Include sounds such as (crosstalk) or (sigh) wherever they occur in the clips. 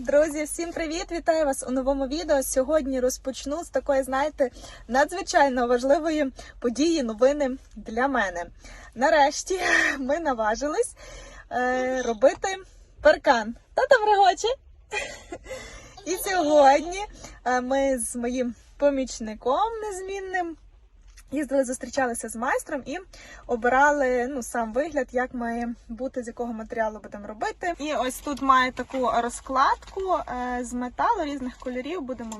Друзі, всім привіт! Вітаю вас у новому відео. Сьогодні розпочну з такої, знаєте, надзвичайно важливої події, новини для мене. Нарешті (laughs) ми наважились е, робити паркан. Тата врагоче. (laughs) І сьогодні е, ми з моїм помічником незмінним їздили, зустрічалися з майстром і обирали ну, сам вигляд, як має бути, з якого матеріалу будемо робити. І ось тут має таку розкладку е, з металу різних кольорів. Будемо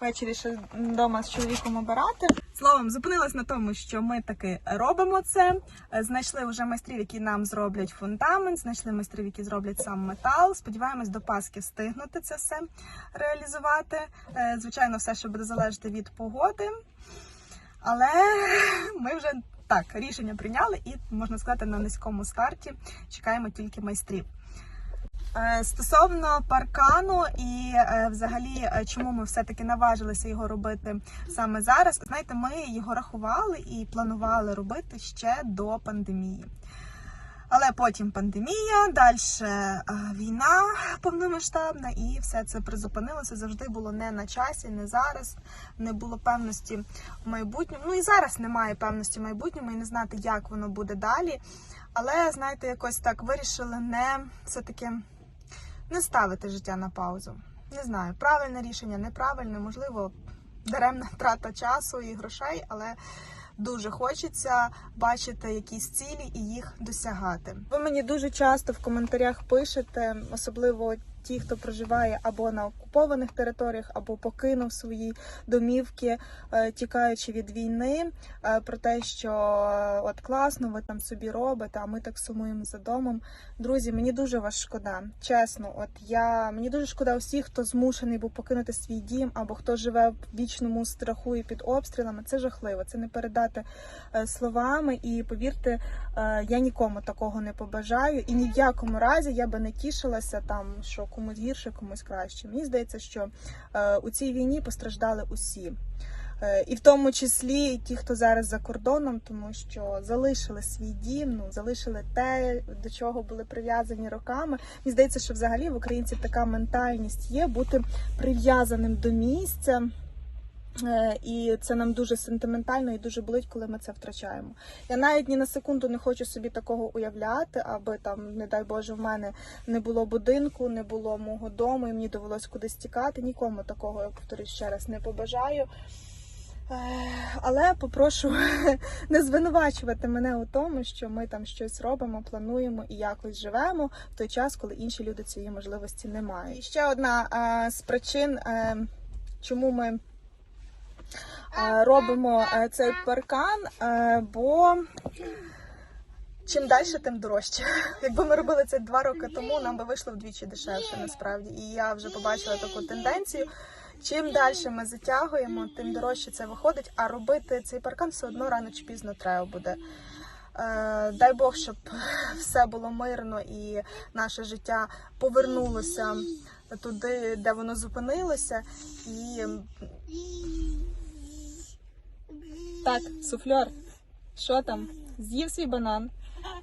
ввечері ще вдома з чоловіком обирати. Словом, зупинилась на тому, що ми таки робимо це. Е, Знайшли вже майстрів, які нам зроблять фундамент, знайшли майстрів, які зроблять сам метал. Сподіваємось, до Пасхи встигнути це все реалізувати. Е, Звичайно, все ще буде залежати від погоди. Але (laughs) ми вже так рішення прийняли і можна сказати на низькому старті чекаємо тільки майстрів. Е, Стосовно паркану і е, взагалі, е, чому ми все-таки наважилися його робити саме зараз, знаєте, ми його рахували і планували робити ще до пандемії. Але потім пандемія, далі війна повномасштабна, і все це призупинилося. Завжди було не на часі, не зараз. Не було певності в майбутньому. Ну і зараз немає певності в майбутньому і не знати, як воно буде далі. Але знаєте, якось так вирішили не все-таки не ставити життя на паузу. Не знаю, правильне рішення, неправильне, можливо, даремна трата часу і грошей, але дуже хочеться бачити якісь цілі і їх досягати. Ви мені дуже часто в коментарях пишете, особливо ті, хто проживає або на окупованих територіях, або покинув свої домівки, е, тікаючи від війни, е, про те, що е, от класно, ви там собі робите, а ми так сумуємо за домом. Друзі, мені дуже вас шкода. Чесно, от я мені дуже шкода усіх, хто змушений був покинути свій дім, або хто живе в вічному страху і під обстрілами. Це жахливо. Це не передати словами. І повірте, я нікому такого не побажаю. І ні в якому разі я би не тішилася там, що комусь гірше, комусь краще. Мені здається, що е, у цій війні постраждали усі. Е, І в тому числі ті, хто зараз за кордоном, тому що залишили свій дім, ну залишили те, до чого були прив'язані роками. Мені здається, що взагалі в українців така ментальність є бути прив'язаним до місця. Е, І це нам дуже сентиментально і дуже болить, коли ми це втрачаємо. Я навіть ні на секунду не хочу собі такого уявляти, аби там, не дай Боже, в мене не було будинку, не було мого дому, і мені довелось кудись тікати. Нікому такого, я повторюсь ще раз, не побажаю. Е, Але попрошу (laughs) не звинувачувати мене у тому, що ми там щось робимо, плануємо і якось живемо в той час, коли інші люди цієї можливості не мають. І ще одна е, з причин, чому ми робимо е, цей паркан, е, бо чим далі, тим дорожче. (laughs) Якби ми робили це два роки тому, нам би вийшло вдвічі дешевше насправді. І я вже побачила таку тенденцію. Чим далі ми затягуємо, тим дорожче це виходить. А робити цей паркан все одно рано чи пізно треба буде. Е, дай Бог, щоб (laughs) все було мирно і наше життя повернулося туди, де воно зупинилося. І так, суфльор, що там? З'їв свій банан.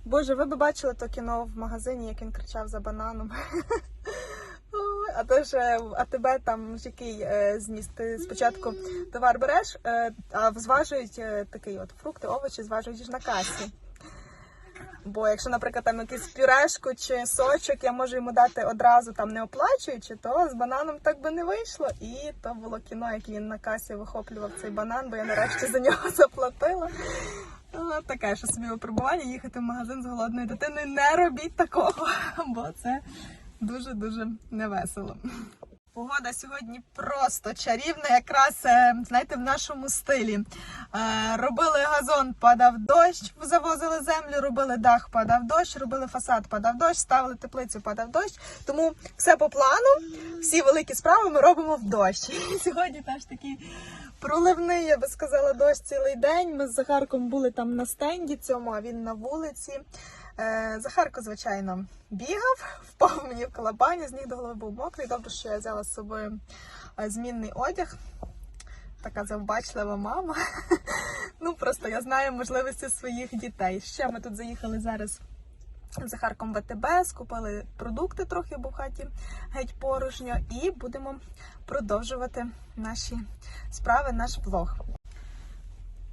Боже, ви би бачили то кіно в магазині, як він кричав за бананом. (laughs) А то ж, е, а тебе там який е, зніс? Ти спочатку товар береш, е, а зважують е, такий от фрукти, овочі зважують ж на касі. Бо якщо, наприклад, там якусь пюрешку чи сочок, я можу йому дати одразу там не оплачуючи, то з бананом так би не вийшло. І то було кіно, як він на касі вихоплював цей банан, бо я нарешті за нього (laughs) заплатила. Ну, Таке, що собі випробування їхати в магазин з голодною дитиною. Не робіть такого, (laughs) бо це дуже-дуже невесело. Погода сьогодні просто чарівна, якраз е, знаєте, в нашому стилі. Е, Робили газон, падав дощ, завозили землю, робили дах, падав дощ, робили фасад, падав дощ, ставили теплицю, падав дощ. Тому все по плану, всі великі справи ми робимо в дощ. (laughs) Сьогодні теж такий проливний, я би сказала, дощ цілий день. Ми з Захарком були там на стенді цьому, а він на вулиці. Е, Захарко, звичайно, бігав, (laughs) впав мені в колобані, з ніг до голови був мокрий. Добре, що я взяла з собою е, змінний одяг. Така завбачлива мама. (laughs) Ну, просто я знаю можливості своїх дітей. Ще ми тут заїхали зараз Захарком ВТБ, скупили продукти трохи, бо в хаті геть порожньо, і будемо продовжувати наші справи, наш влог.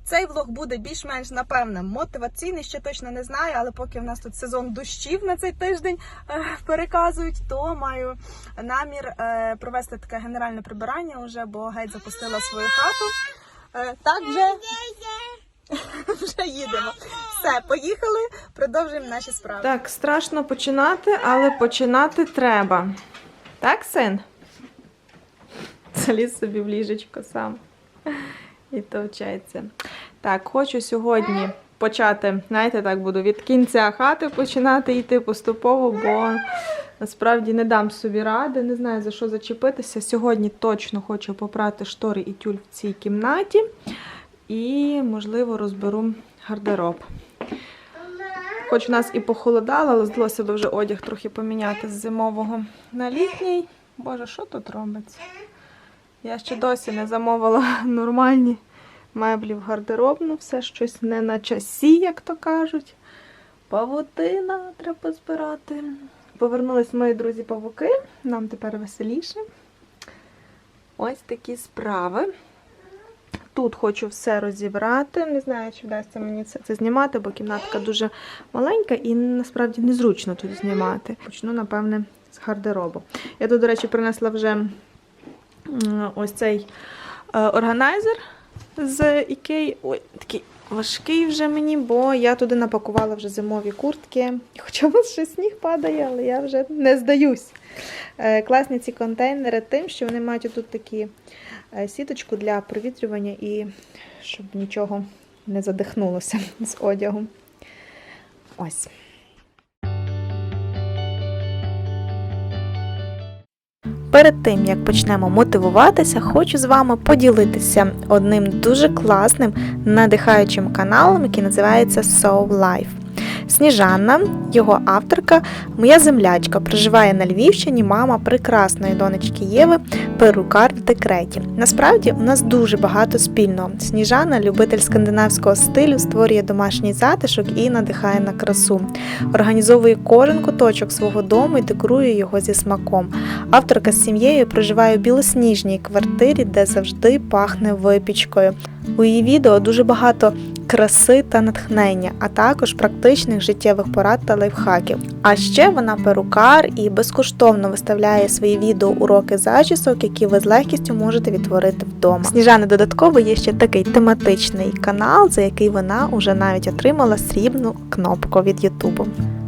Цей влог буде більш-менш, напевне, мотиваційний, ще точно не знаю, але поки в нас тут сезон дощів на цей тиждень е, переказують, то маю намір е, провести таке генеральне прибирання уже, бо геть запустила свою хату. Е, так, вже, (laughs) вже їдемо. Все, поїхали, продовжуємо наші справи. Так, страшно починати, але починати треба. Так, син? Заліз собі в ліжечко сам. І товчається. Так, хочу сьогодні почати, знаєте, так буду від кінця хати починати йти поступово, бо насправді не дам собі ради, не знаю за що зачепитися. Сьогодні точно хочу попрати штори і тюль в цій кімнаті. І, можливо, розберу гардероб. Хоч у нас і похолодало, але здалося б вже одяг трохи поміняти з зимового на літній. Боже, що тут робиться? Я ще досі не замовила (laughs) нормальні меблі в гардеробну, все щось не на часі, як то кажуть. Павутина треба збирати. Повернулись мої друзі павуки, нам тепер веселіше. Ось такі справи. Тут хочу все розібрати. Не знаю, чи вдасться мені це, це знімати, бо кімнатка дуже маленька і насправді незручно тут знімати. Почну, напевне, з гардеробу. Я тут, до речі, принесла вже ось цей е, органайзер з Ікеї. Ой, такий важкий вже мені, бо я туди напакувала вже зимові куртки. Хоча у нас ще сніг падає, але я вже не здаюсь. Е, Класні ці контейнери тим, що вони мають тут такі е, сіточку для провітрювання і щоб нічого не задихнулося (laughs) з одягу. Ось. Перед тим як почнемо мотивуватися, хочу з вами поділитися одним дуже класним надихаючим каналом, який називається Soul Life. Сніжанна, його авторка, моя землячка, проживає на Львівщині, мама прекрасної донечки Єви, перукар в декреті. Насправді у нас дуже багато спільного. Сніжана, любитель скандинавського стилю, створює домашній затишок і надихає на красу. Організовує кожен куточок свого дому і декорує його зі смаком. Авторка з сім'єю проживає у білосніжній квартирі, де завжди пахне випічкою. У її відео дуже багато краси та натхнення, а також практичних життєвих порад та лайфхаків. А ще вона перукар і безкоштовно виставляє свої відео уроки зачісок, які ви з легкістю можете відтворити вдома. Сніжани додатково є ще такий тематичний канал, за який вона уже навіть отримала срібну кнопку від Ютубу.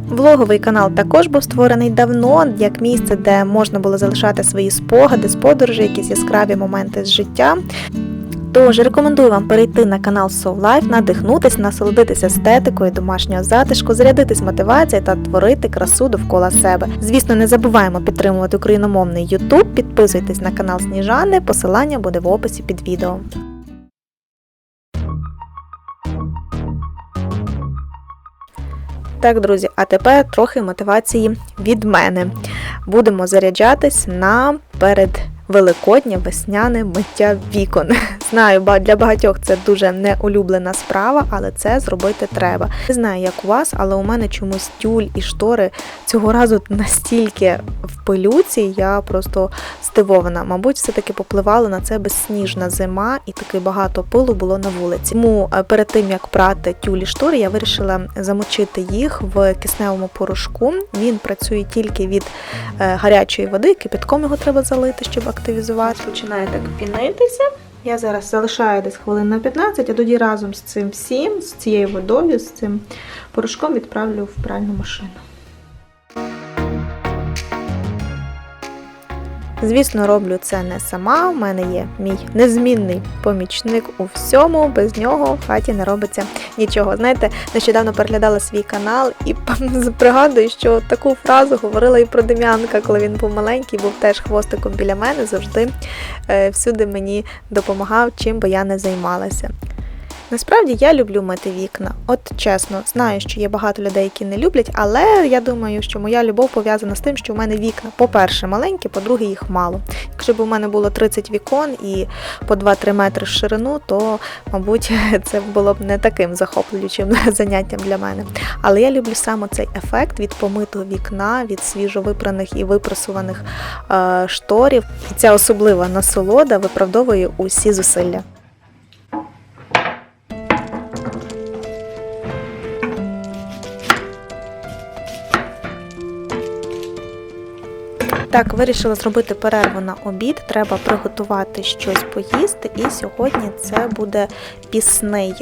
Влоговий канал також був створений давно як місце, де можна було залишати свої спогади з подорожі, якісь яскраві моменти з життя. Тож рекомендую вам перейти на канал Soul Life, надихнутись, насолодитися естетикою домашнього затишку, зарядитись мотивацією та творити красу довкола себе. Звісно, не забуваємо підтримувати україномовний YouTube, підписуйтесь на канал Сніжани, посилання буде в описі під відео. Так, друзі, а тепер трохи мотивації від мене. Будемо заряджатись на перед Великоднє весняне миття вікон. (laughs) Знаю, ба- для багатьох це дуже неулюблена справа, але це зробити треба. Не знаю, як у вас, але у мене чомусь тюль і штори цього разу настільки в пилюці, я просто здивована. Мабуть, все-таки попливала на це безсніжна зима і таки багато пилу було на вулиці. Тому е, перед тим як прати тюлі штори, я вирішила замочити їх в кисневому порошку. Він працює тільки від е, гарячої води, кипятком його треба залити, щоб активізувати. Починає так пінитися. Я зараз залишаю десь хвилин на 15, а тоді разом з цим всім, з цією водою, з цим порошком відправлю в пральну машину. Звісно, роблю це не сама. У мене є мій незмінний помічник у всьому. Без нього в хаті не робиться нічого. Знаєте, нещодавно переглядала свій канал і (laughs) пригадую, що таку фразу говорила і про Дем'янка, коли він був маленький, був теж хвостиком біля мене, завжди е, всюди мені допомагав, чим би я не займалася. Насправді я люблю мити вікна. От чесно, знаю, що є багато людей, які не люблять, але я думаю, що моя любов пов'язана з тим, що в мене вікна, по-перше, маленькі, по-друге, їх мало. Якщо б у мене було 30 вікон і по 2-3 метри в ширину, то, мабуть, (laughs) це було б не таким захоплюючим (laughs) заняттям для мене. Але я люблю саме цей ефект від помитого вікна, від свіжовипраних і випрасуваних е, шторів. І ця особлива насолода виправдовує усі зусилля. Так, вирішила зробити перерву на обід. Треба приготувати щось поїсти. І сьогодні це буде пісний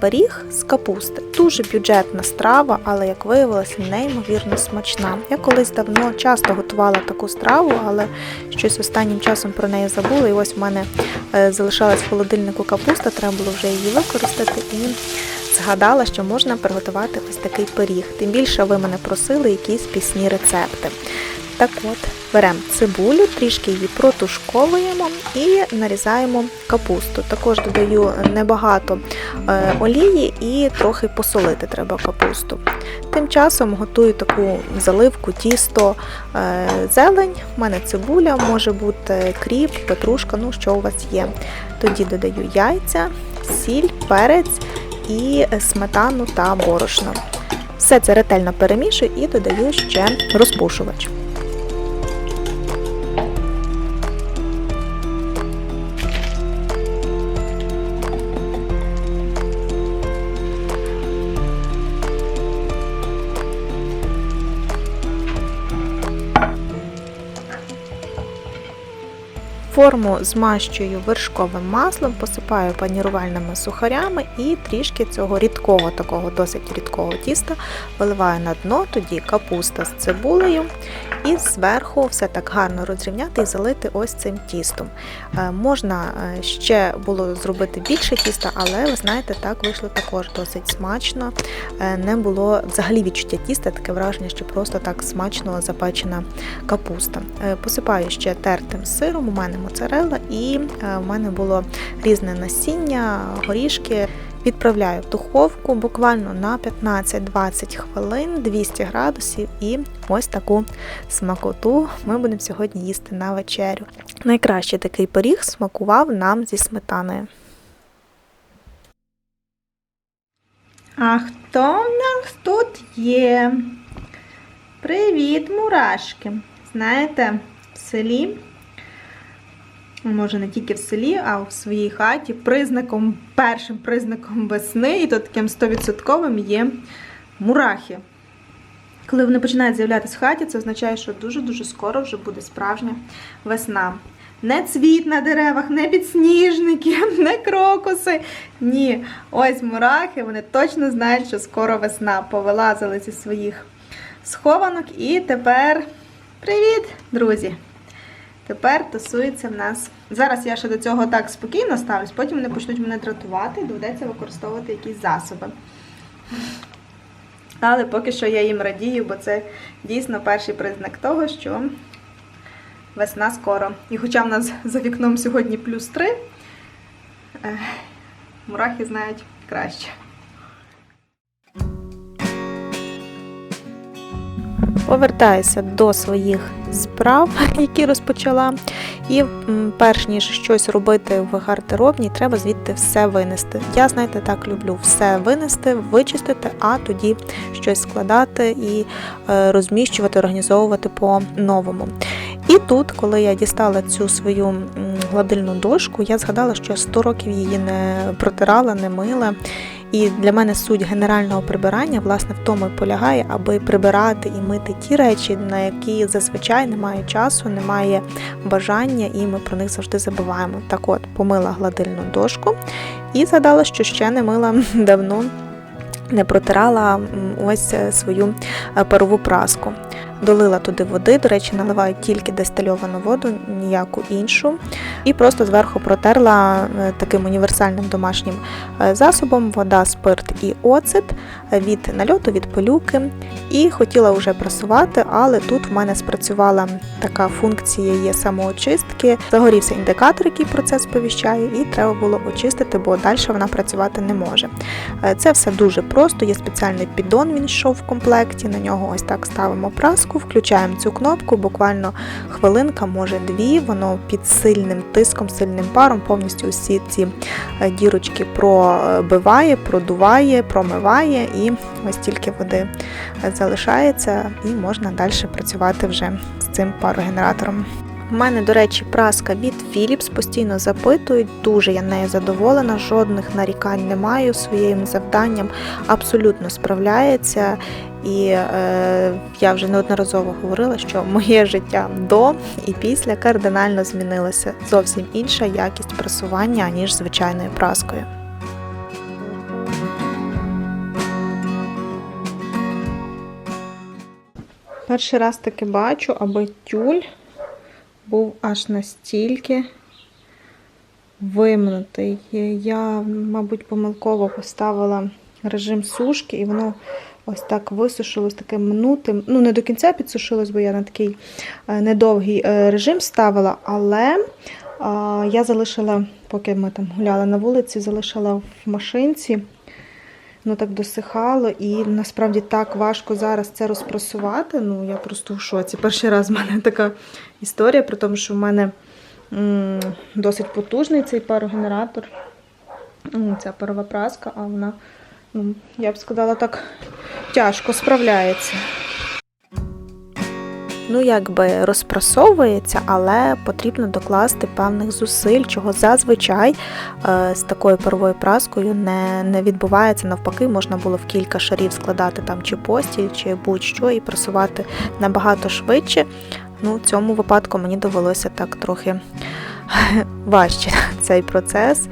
пиріг з капусти. Дуже бюджетна страва, але як виявилося, неймовірно смачна. Я колись давно часто готувала таку страву, але щось останнім часом про неї забула. І ось в мене е, залишалась в холодильнику капуста, треба було вже її використати і. Згадала, що можна приготувати ось такий пиріг. Тим більше ви мене просили якісь пісні рецепти. Так от, беремо цибулю, трішки її протушковуємо і нарізаємо капусту. Також додаю небагато е, олії і трохи посолити треба капусту. Тим часом готую таку заливку, тісто, е, зелень. У мене цибуля, може бути кріп, петрушка, ну що у вас є. Тоді додаю яйця, сіль, перець і сметану та борошно. Все це ретельно перемішую і додаю ще розпушувач. Форму змащую вершковим маслом, посипаю панірувальними сухарями і трішки цього рідкого, такого досить рідкого тіста виливаю на дно, тоді капуста з цибулею і зверху все так гарно розрівняти і залити ось цим тістом. Е, Можна е, ще було зробити більше тіста, але ви знаєте, так вийшло також досить смачно. Е, Не було взагалі відчуття тіста, таке враження, що просто так смачно запечена капуста. Посипаю ще тертим сиром, у мене моцарелла, і в мене було різне насіння, горішки. Відправляю в духовку буквально на 15-20 хвилин, 200 градусів, і ось таку смакоту ми будемо сьогодні їсти на вечерю. Найкраще такий пиріг смакував нам зі сметаною. А хто в нас тут є? Привіт, мурашки! Знаєте, в селі може не тільки в селі, а в своїй хаті признаком, першим признаком весни, і то таким 100% є мурахи. Коли вони починають з'являтися в хаті, це означає, що дуже-дуже скоро вже буде справжня весна. Не цвіт на деревах, не підсніжники, (laughs) не крокуси. Ні, ось мурахи, вони точно знають, що скоро весна. Повилазили зі своїх схованок. І тепер привіт, друзі! Тепер тусується в нас. Зараз я ще до цього так спокійно ставлюсь, потім вони почнуть мене дратувати, доведеться використовувати якісь засоби. Але поки що я їм радію, бо це дійсно перший признак того, що весна скоро. І хоча в нас за вікном сьогодні плюс 3, мурахи знають краще. Повертаюся до своїх справ, (laughs) які розпочала. І перш ніж щось робити в гардеробній, треба звідти все винести. Я, знаєте, так люблю все винести, вичистити, а тоді щось складати і е, розміщувати, організовувати по-новому. І тут, коли я дістала цю свою гладильну дошку, я згадала, що 100 років її не протирала, не мила. І для мене суть генерального прибирання власне в тому і полягає, аби прибирати і мити ті речі, на які зазвичай немає часу, немає бажання, і ми про них завжди забуваємо. Так от, помила гладильну дошку і згадала, що ще не мила (laughs) давно. Не протирала ось е, свою е, парову праску. Долила туди води. До речі, наливаю тільки дистильовану воду, ніяку іншу. І просто зверху протерла е, таким універсальним домашнім е, засобом вода, спирт і оцет е, від нальоту, від пилюки. І хотіла вже прасувати, але тут в мене спрацювала така функція є самоочистки. Загорівся індикатор, який процес сповіщає, і треба було очистити, бо далі вона працювати не може. Це все дуже просто. Є спеціальний піддон, він йшов в комплекті. На нього ось так ставимо праску, включаємо цю кнопку, буквально хвилинка, може дві. Воно під сильним тиском, сильним паром повністю усі ці е, дірочки пробиває, продуває, промиває, і ось тільки води залишається, і можна далі працювати вже з цим парогенератором. У мене, до речі, праска від Philips, постійно запитують, дуже я нею задоволена, жодних нарікань не маю своїм завданням, абсолютно справляється. І е, я вже неодноразово говорила, що моє життя до і після кардинально змінилося. Зовсім інша якість прасування, ніж звичайною праскою. Перший раз таки бачу, аби тюль був аж настільки вимнутий. Я, мабуть, помилково поставила режим сушки, і воно ось так висушилось таким мнутим. Ну, не до кінця підсушилось, бо я на такий е, недовгий е, режим ставила, але я залишила, поки ми там гуляли на вулиці, залишила в машинці. Воно так досихало, і насправді так важко зараз це розпрасувати. Ну, я просто в шоці. Перший раз в мене така історія, при тому, що в мене м, досить потужний цей парогенератор. Ця парова праска, а вона, ну, я б сказала, так тяжко справляється. ну якби розпрасовується, але потрібно докласти певних зусиль, чого зазвичай е, з такою паровою праскою не, не відбувається. Навпаки, можна було в кілька шарів складати там чи постіль, чи будь-що, і прасувати набагато швидше. Ну, в цьому випадку мені довелося так трохи (laughs) важче цей процес.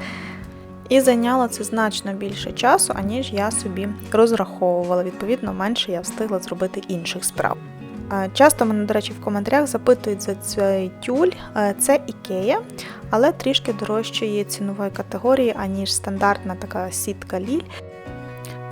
І зайняло це значно більше часу, аніж я собі розраховувала. Відповідно, менше я встигла зробити інших справ. Е, Часто мене, до речі, в коментарях запитують за цей тюль. Е, Це Ікея, але трішки дорожчої цінової категорії, аніж стандартна така сітка Ліль.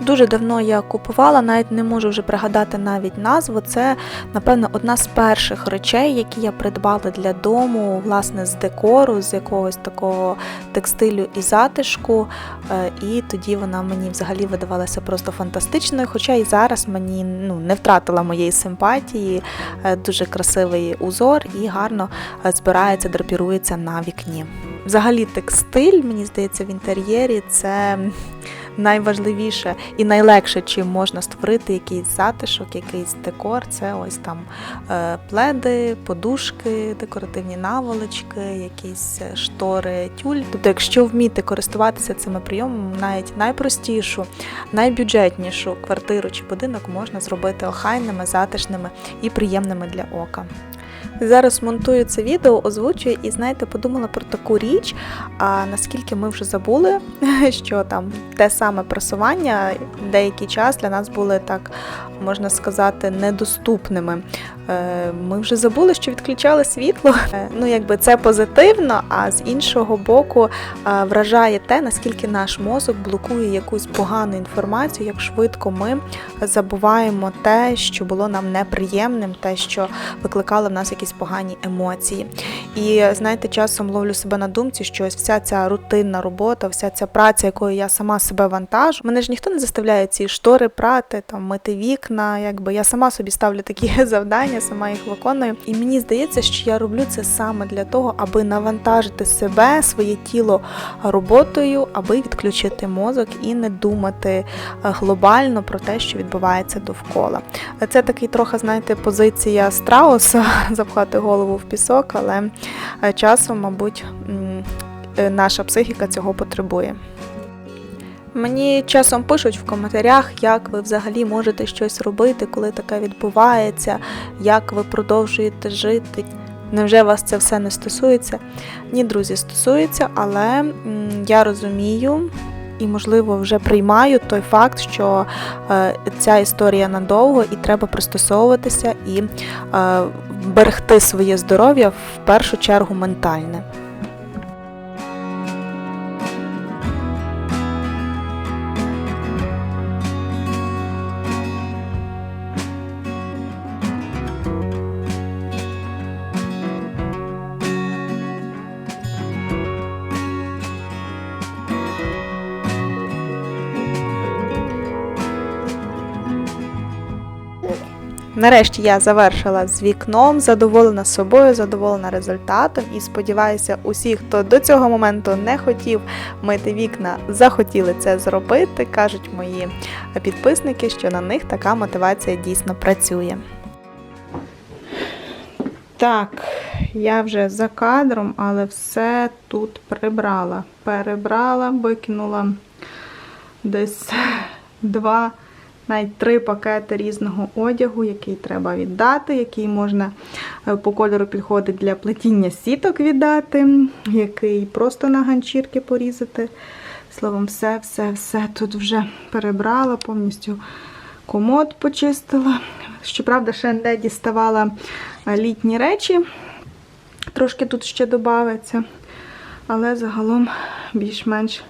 Дуже давно я купувала, навіть не можу вже пригадати навіть назву. Це, напевно, одна з перших речей, які я придбала для дому, власне, з декору, з якогось такого текстилю і затишку. Е, І тоді вона мені взагалі видавалася просто фантастичною. Хоча і зараз мені ну, не втратила моєї симпатії, Е, дуже красивий узор і гарно е, збирається, драпірується на вікні. Взагалі, текстиль, мені здається, в інтер'єрі це найважливіше і найлегше, чим можна створити якийсь затишок, якийсь декор. Це ось там е, пледи, подушки, декоративні наволочки, якісь е, штори, тюль. Тобто, якщо вміти користуватися цими прийомами, навіть найпростішу, найбюджетнішу квартиру чи будинок можна зробити охайними, затишними і приємними для ока. Зараз монтую це відео, озвучую і знаєте, подумала про таку річ. А наскільки ми вже забули, (laughs) що там те саме просування деякий час для нас були так, можна сказати, недоступними. Е, Ми вже забули, що відключали світло. Е, Ну, якби це позитивно, а з іншого боку е, вражає те, наскільки наш мозок блокує якусь погану інформацію, як швидко ми забуваємо те, що було нам неприємним, те, що викликало в нас якісь погані емоції. І знаєте, часом ловлю себе на думці, що ось вся ця рутинна робота, вся ця праця, якою я сама себе вантажу. Мене ж ніхто не заставляє ці штори прати, там мити вікна. Якби я сама собі ставлю такі (laughs) завдання, сама їх виконую. І мені здається, що я роблю це саме для того, аби навантажити себе, своє тіло роботою, аби відключити мозок і не думати е, глобально про те, що відбувається довкола. Це такий трохи, знаєте, позиція страуса (laughs) запхати голову в пісок, але часом, мабуть, е, наша психіка цього потребує. Мені часом пишуть в коментарях, як ви взагалі можете щось робити, коли таке відбувається, як ви продовжуєте жити. Невже вас це все не стосується? Ні, друзі, стосується, але я розумію, і, можливо, вже приймаю той факт, що е, ця історія надовго і треба пристосовуватися і е, берегти своє здоров'я в першу чергу ментальне. Нарешті я завершила з вікном, задоволена собою, задоволена результатом і сподіваюся, усі, хто до цього моменту не хотів мити вікна, захотіли це зробити. кажуть мої підписники, що на них така мотивація дійсно працює. Так, я вже за кадром, але все тут прибрала. Перебрала, викинула десь (laughs) два навіть три пакети різного одягу, який треба віддати, який можна е, по кольору підходить для плетіння сіток віддати, який просто на ганчірки порізати. Словом, все, все, все тут вже перебрала, повністю комод почистила. Щоправда, ще діставала е, літні речі, трошки тут ще додається, але загалом більш-менш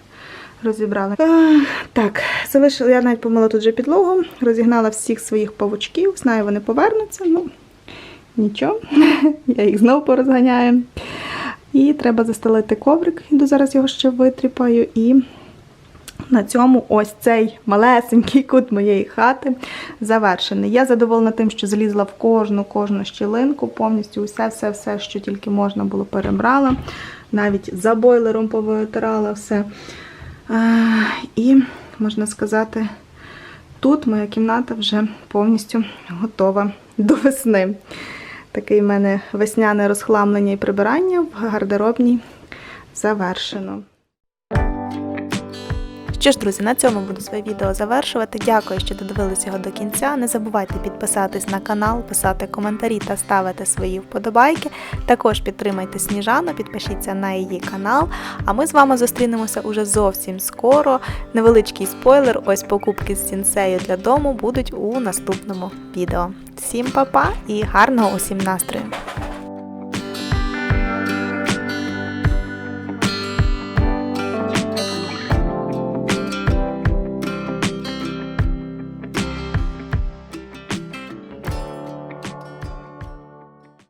розібрала. Е, так, залишила, я навіть помила тут вже підлогу, розігнала всіх своїх павучків, знаю, вони повернуться, ну нічого, (laughs) я їх знову порозганяю. І треба застелити коврик, іду зараз його ще витріпаю. І на цьому ось цей малесенький кут моєї хати завершений. Я задоволена тим, що залізла в кожну кожну щілинку, повністю усе, все, все, що тільки можна було, перебрала. Навіть за бойлером повитирала все. І, можна сказати, тут моя кімната вже повністю готова до весни. Такий в мене весняне розхламлення і прибирання в гардеробній завершено. Що ж, друзі, на цьому буду своє відео завершувати. Дякую, що додивилися його до кінця. Не забувайте підписатись на канал, писати коментарі та ставити свої вподобайки. Також підтримайте Сніжану, підпишіться на її канал. А ми з вами зустрінемося уже зовсім скоро. Невеличкий спойлер, ось покупки з сінсею для дому будуть у наступному відео. Всім па-па і гарного усім настрою!